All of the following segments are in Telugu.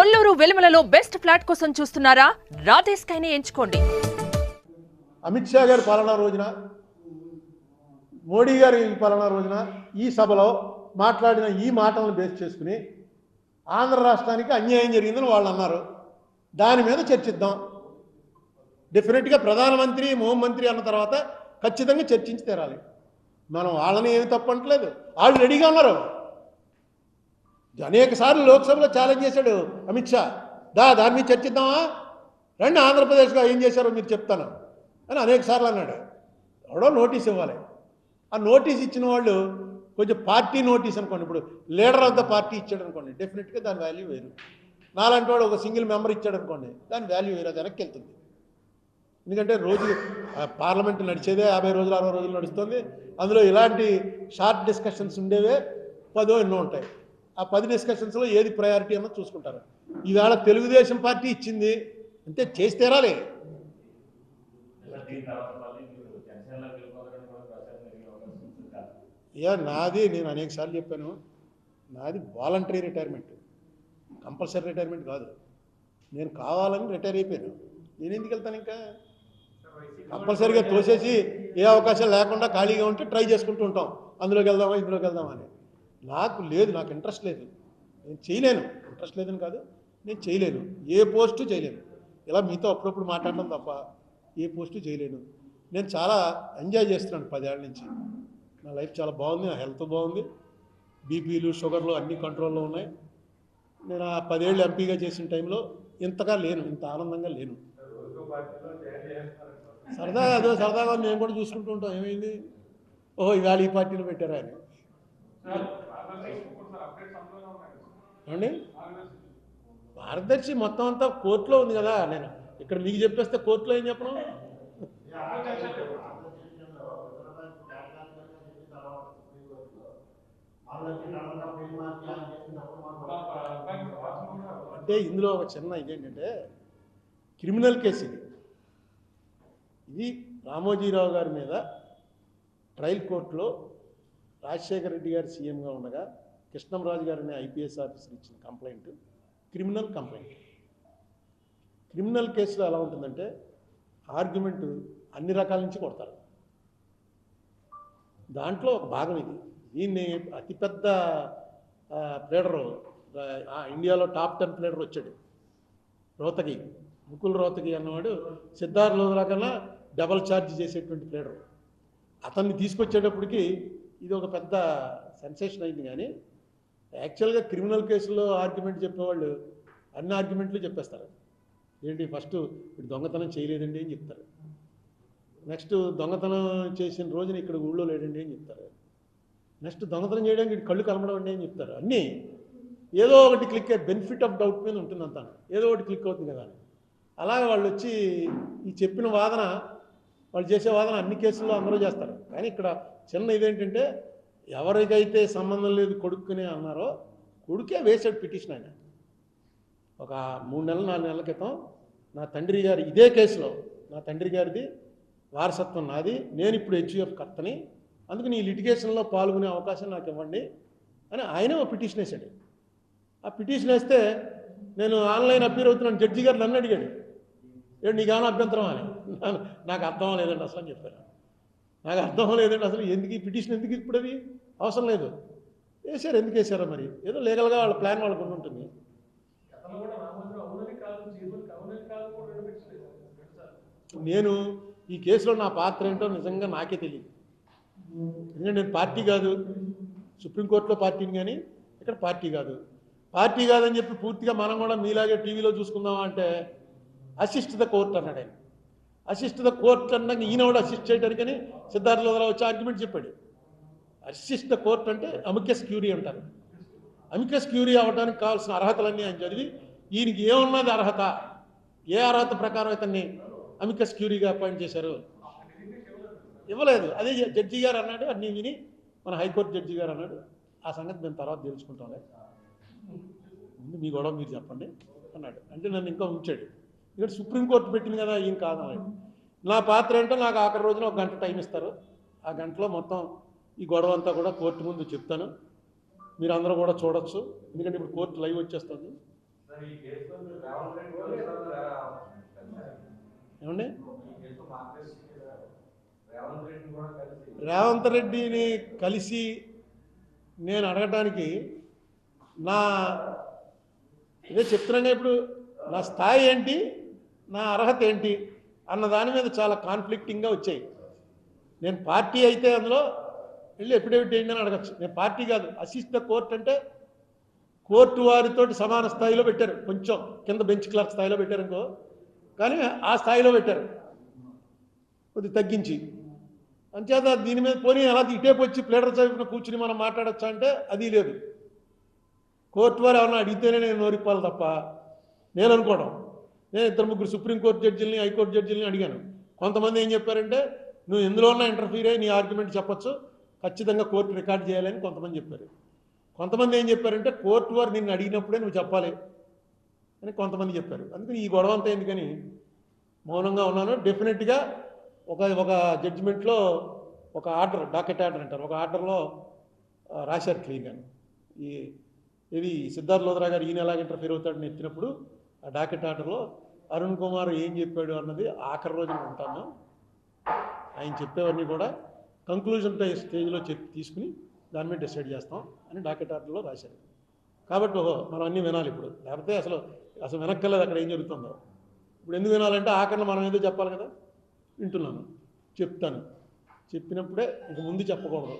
కొల్లూరు వెలుమలలో బెస్ట్ ఫ్లాట్ కోసం చూస్తున్నారా? రాధే ఎంచుకోండి. అమిత్ షా గారి పాలనా రోజున మోడీ గారి పాలనా రోజున ఈ సభలో మాట్లాడిన ఈ మాటలను బేస్ చేసుకుని ఆంధ్ర రాష్ట్రానికి అన్యాయం జరిగిందని వాళ్ళు అన్నారు. దాని మీద చర్చిద్దాం. డెఫినెట్గా ప్రధానమంత్రి హోంమంత్రి అన్న తర్వాత ఖచ్చితంగా చర్చించి తీరాలి. మనం వాళ్ళని ఏమి తప్పట్లేదు వాళ్ళు రెడీగా ఉన్నారు. అనేక సార్లు లోక్సభలో ఛాలెంజ్ చేశాడు అమిత్ షా. దా దాని మీద చర్చిద్దామా? రండి ఆంధ్రప్రదేశ్గా ఏం చేశారో మీరు చెప్తాను అని అనేక సార్లు అన్నాడు. ఎవడో నోటీస్ ఇవ్వాలి. ఆ నోటీస్ ఇచ్చిన వాళ్ళు కొంచెం పార్టీ నోటీస్ అనుకోండి. ఇప్పుడు లీడర్ ఆఫ్ ద పార్టీ ఇచ్చాడు అనుకోండి. డెఫినెట్గా దాని వాల్యూ వేరు. నాలాంటి వాడు ఒక సింగిల్ మెంబర్ ఇచ్చాడు అనుకోండి దాని వాల్యూ వేరు. అది వెనక్కి వెళ్తుంది. ఎందుకంటే రోజు పార్లమెంట్ నడిచేదే యాభై రోజులు అరవై రోజులు నడుస్తుంది. అందులో ఇలాంటి షార్ట్ డిస్కషన్స్ ఉండేవే పదో ఎన్నో ఉంటాయి. ఆ పది డిస్కషన్స్లో ఏది ప్రయారిటీ అన్నది చూసుకుంటారు. ఈవేళ తెలుగుదేశం పార్టీ ఇచ్చింది అంటే చేసి తీరాలి. దీని నాది నేను అనేక సార్లు చెప్పాను నాది వాలంటరీ రిటైర్మెంట్ కంపల్సరీ రిటైర్మెంట్ కాదు. నేను కావాలని రిటైర్ అయిపోయాను. నేను ఎందుకు వెళ్తాను ఇంకా? కంపల్సరీగా తోసేసి ఏ అవకాశం లేకుండా ఖాళీగా ఉంటే ట్రై చేసుకుంటూ ఉంటాం. అందులోకి వెళ్దామా? ఇందులోకి వెళ్దామా అని. నాకు లేదు నాకు ఇంట్రెస్ట్ లేదు. నేను చేయలేను. ఇంట్రెస్ట్ లేదని కాదు నేను చేయలేను. ఏ పోస్టు చేయలేను. ఇలా మీతో అప్పుడప్పుడు మాట్లాడడం తప్ప ఏ పోస్టు చేయలేను. నేను చాలా ఎంజాయ్ చేస్తున్నాను పదేళ్ళ నుంచి. నా లైఫ్ చాలా బాగుంది నా హెల్త్ బాగుంది. బీపీలు షుగర్లు అన్ని కంట్రోల్లో ఉన్నాయి. నేను ఆ పదేళ్ళు ఎంపీగా చేసిన టైంలో ఇంతగా లేను ఇంత ఆనందంగా లేను. సరదాగా అదో సరదాగా మేము కూడా చూసుకుంటూ ఉంటాం. ఏమైంది? ఓహో ఇవాళ ఈ పార్టీలో పెట్టారా అని ఏమండి? భారతదర్శి మొత్తం అంతా కోర్టులో ఉంది కదా నేను ఇక్కడ మీకు చెప్పేస్తే కోర్టులో ఏం చెప్పను? అంటే ఇందులో ఒక చిన్న ఇదేంటంటే క్రిమినల్ కేసు ఇది. ఇది రామోజీరావు గారి మీద ట్రయల్ కోర్టులో రాజశేఖర రెడ్డి గారు సీఎంగా ఉండగా కృష్ణంరాజు గారు అనే ఐపీఎస్ ఆఫీసర్ ఇచ్చిన కంప్లైంట్ క్రిమినల్ కంప్లైంట్. క్రిమినల్ కేసులో ఎలా ఉంటుందంటే ఆర్గ్యుమెంట్ అన్ని రకాల నుంచి కొడతారు. దాంట్లో ఒక భాగం ఇది. దీన్ని అతిపెద్ద ప్లేడరు ఇండియాలో టాప్ టెన్ ప్లేడర్ వచ్చాడు. రోతకి ముకుల్ రోతకి అన్నవాడు సిద్ధార్థ లోదరా కన్నా డబల్ ఛార్జ్ చేసేటువంటి ప్లేడరు. అతన్ని తీసుకొచ్చేటప్పటికి ఇది ఒక పెద్ద సెన్సేషన్ అయింది కానీ యాక్చువల్గా క్రిమినల్ కేసులో ఆర్గ్యుమెంట్ చెప్పేవాళ్ళు అన్ని ఆర్గ్యుమెంట్లు చెప్పేస్తారు. ఏంటి ఫస్ట్ ఇప్పుడు దొంగతనం చేయలేదండి అని చెప్తారు. నెక్స్ట్ దొంగతనం చేసిన రోజున ఇక్కడ ఊళ్ళో లేడండి అని చెప్తారు. నెక్స్ట్ దొంగతనం చేయడానికి కళ్ళు కనబడవండి అని చెప్తారు. అన్నీ ఏదో ఒకటి క్లిక్ బెనిఫిట్ ఆఫ్ డౌట్ మీద ఉంటుంది అంతా. ఏదో ఒకటి క్లిక్ అవుతుంది కదా అలాగే వాళ్ళు వచ్చి ఈ చెప్పిన వాదన వాళ్ళు చేసే వాదన అన్ని కేసుల్లో అందరూ చేస్తారు. కానీ ఇక్కడ చిన్న ఇదేంటంటే ఎవరికైతే సంబంధం లేదు కొడుకునే అన్నారో కొడుకే వేసాడు పిటిషన్ ఆయన. ఒక మూడు నెలలు నాలుగు నెలల క్రితం నా తండ్రి గారి ఇదే కేసులో నా తండ్రి గారిది వారసత్వం నాది నేను ఇప్పుడు హెచ్యుఎఫ్ కర్తని అందుకని ఈ లిటిగేషన్లో పాల్గొనే అవకాశం నాకు ఇవ్వండి అని ఆయనే ఒక పిటిషన్ వేశాడు. ఆ పిటిషన్ వేస్తే నేను ఆన్లైన్ అపీర్ అవుతున్నాను జడ్జి గారు నన్ను అడిగాడు. ఏడు నీకేమైనా అభ్యంతరం అని. నాకు అర్థం లేదండి అసలు అని చెప్పాను నాకు అర్థం లేదండి అసలు ఎందుకు ఈ పిటిషన్ ఎందుకు ఇప్పుడు అది అవసరం లేదు. వేశారు ఎందుకు వేశారో మరి? ఏదో లీగల్గా వాళ్ళ ప్లాన్ వాళ్ళకు ఉంటుంది. నేను ఈ కేసులో నా పాత్ర ఏంటో నిజంగా నాకే తెలియదు. ఎందుకంటే నేను పార్టీ కాదు. సుప్రీంకోర్టులో పార్టీని కానీ ఇక్కడ పార్టీ కాదు. పార్టీ కాదని చెప్పి పూర్తిగా మనం కూడా మీలాగే టీవీలో చూసుకుందామా అంటే అసిస్ట్ ద కోర్ట్ అన్నాడు ఆయన. అసిస్ట్ ద కోర్ట్ అన్నాక ఈయన కూడా అసిస్ట్ చేయడానికని సిద్ధార్థ వచ్చి ఆర్గ్యుమెంట్ చెప్పాడు. అసిస్ట్ ద కోర్ట్ అంటే అమికస్ క్యూరీ అంటారు. అమికస్ క్యూరీ అవ్వడానికి కావాల్సిన అర్హతలన్నీ ఆయన చదివి ఈయనకి ఏమున్నది అర్హత? ఏ అర్హత ప్రకారం ఇతన్ని అమికస్ క్యూరీగా అపాయింట్ చేశారు? ఇవ్వలేదు. అదే జడ్జి గారు అన్నాడు అన్నీ విని మన హైకోర్టు జడ్జి గారు అన్నాడు. ఆ సంగతి మేము తర్వాత తెలుసుకుంటాంలే ముందు మీ గొడవ మీరు చెప్పండి అన్నాడు. అంటే నన్ను ఇంకా ఉంచాడు. ఇక్కడ సుప్రీంకోర్టు పెట్టింది కదా ఏం కాదన్నాడు నా పాత్ర ఏంటో నాకు ఆఖరి రోజున ఒక గంట టైం ఇస్తారు. ఆ గంటలో మొత్తం ఈ గొడవ అంతా కూడా కోర్టు ముందు చెప్తాను. మీరు అందరూ కూడా చూడొచ్చు. ఎందుకంటే ఇప్పుడు కోర్టు లైవ్ వచ్చేస్తుంది. ఏమండి? రేవంత్ రెడ్డిని కలిసి నేను అడగటానికి నా ఇదే చెప్తున్నాగా ఇప్పుడు నా స్థాయి ఏంటి? నా అర్హత ఏంటి అన్న దాని మీద చాలా కాన్ఫ్లిక్టింగ్గా వచ్చాయి. నేను పార్టీ అయితే అందులో వెళ్ళి ఎఫిడేవిట్ ఏంటి అని అడగచ్చు. నేను పార్టీ కాదు అసిస్ట్ ద కోర్ట్ అంటే కోర్టు వారితో సమాన స్థాయిలో పెట్టారు. కొంచెం కింద బెంచ్ క్లర్క్ స్థాయిలో పెట్టారు అనుకో. కానీ ఆ స్థాయిలో పెట్టారు. కొద్దిగా తగ్గించి. అంచేత దీని మీద పోనీ అలా ఇటేపు వచ్చి ప్లేడర్ చదివిన కూర్చుని మనం మాట్లాడచ్చా అంటే అది లేదు. కోర్టు వారు ఏమన్నా అడిగితేనే నేను నోరిప్పాలి తప్ప నేను అనుకోవడం. నేను ఇద్దరు ముగ్గురు సుప్రీంకోర్టు జడ్జిల్ని హైకోర్టు జడ్జిల్ని అడిగాను. కొంతమంది ఏం చెప్పారంటే నువ్వు ఎందులో ఇంటర్ఫీర్ అయ్యి నీ ఆర్గ్యుమెంట్ చెప్పొచ్చు. ఖచ్చితంగా కోర్టు రికార్డ్ చేయాలని కొంతమంది చెప్పారు. కొంతమంది ఏం చెప్పారంటే కోర్టు వారు నిన్ను అడిగినప్పుడే నువ్వు చెప్పాలి అని కొంతమంది చెప్పారు. అందుకని ఈ గొడవ అంతా ఎందుకని? మౌనంగా ఉన్నాను. డెఫినెట్గా ఒక ఒక జడ్జిమెంట్లో ఒక ఆర్డర్ డాకెట్ ఆర్డర్ అంటారు. ఒక ఆర్డర్లో రాశారు క్లీన్గా ఈ ఇది సిద్ధార్థ లోదరా గారు ఈయన ఎలాగ ఇంటర్ఫీర్ అవుతాడని ఎత్తినప్పుడు ఆ డాకెట్ ఆటలో అరుణ్ కుమార్ ఏం చెప్పాడు అన్నది ఆఖరి రోజున ఉంటాను. ఆయన చెప్పేవన్నీ కూడా కంక్లూజన్ స్టేజ్లో చెప్పి తీసుకుని దాని మీద డిసైడ్ చేస్తాం అని డాకెట్ ఆటలో రాశారు. కాబట్టి ఓహో మనం అన్నీ వినాలి ఇప్పుడు. లేకపోతే అసలు అసలు వినక్కర్లేదు అక్కడ ఏం జరుగుతుందో. ఇప్పుడు ఎందుకు వినాలంటే ఆఖరిలో మనం ఏదో చెప్పాలి కదా? వింటున్నాను. చెప్తాను. చెప్పినప్పుడే ఇంక ముందు చెప్పకూడదు.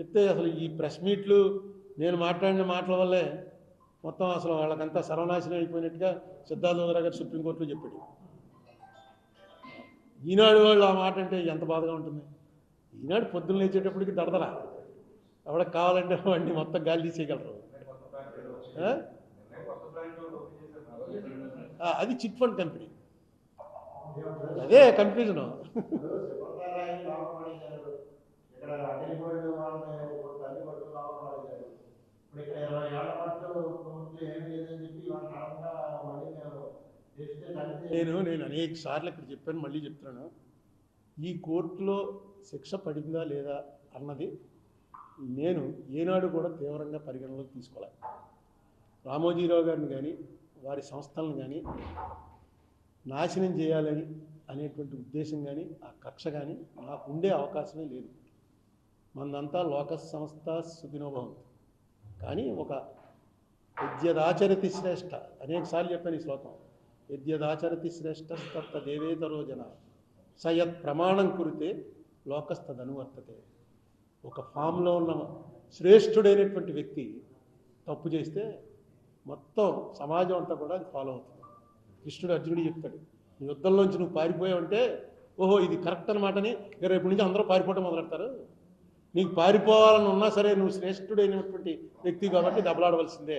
చెప్తే అసలు ఈ ప్రెస్ మీట్లు నేను మాట్లాడిన మాటల వల్లే మొత్తం అసలు వాళ్ళకంతా సర్వనాశనం అయిపోయినట్టుగా సిద్ధార్థ గారు సుప్రీంకోర్టులో చెప్పాడు. ఈనాడు వాళ్ళు ఆ మాట అంటే ఎంత బాధగా ఉంటుంది. ఈనాడు పొద్దున్న లేచేటప్పటికి దడదరా ఎవరికి కావాలంటే వాడిని మొత్తం గాలి తీసేయగలరు. అది చిట్ ఫండ్ కంపెనీ. అదే కన్ఫ్యూజన్. ఇక్కడ నేను నేను అనేక సార్లు ఇక్కడ చెప్పాను మళ్ళీ చెప్తున్నాను. ఈ కోర్టులో శిక్ష పడిందా లేదా అన్నది నేను ఏనాడు కూడా తీవ్రంగా పరిగణలోకి తీసుకోవాలి రామోజీరావు గారిని కానీ వారి సంస్థలను కానీ నాశనం చేయాలని అనేటువంటి ఉద్దేశం కానీ ఆ కక్ష కానీ నాకు ఉండే అవకాశమే లేదు. మనంతా లోక సంస్థ సుఖినోభవం కానీ ఒక యద్యదాచరతి శ్రేష్ఠ అనేకసార్లు చెప్పాను ఈ శ్లోకం. యద్యదాచరతి శ్రేష్ఠ దేవేతరో జన. సయత్ ప్రమాణం కురితే లోకస్తదనువర్తతే ఒక ఫామ్లో ఉన్న శ్రేష్ఠుడైనటువంటి వ్యక్తి తప్పు చేస్తే మొత్తం సమాజం అంతా కూడా అది ఫాలో అవుతుంది. కృష్ణుడు అర్జునుడు చెప్తాడు నీ యుద్ధంలోంచి నువ్వు పారిపోయావంటే ఓహో ఇది కరెక్ట్ అనమాటని ఇక రేపు నుంచి అందరూ పారిపోవటం మొదలెడతారు. నీకు పారిపోవాలని ఉన్నా సరే నువ్వు శ్రేష్ఠుడైనటువంటి వ్యక్తి కాబట్టి దెబ్బలాడవలసిందే.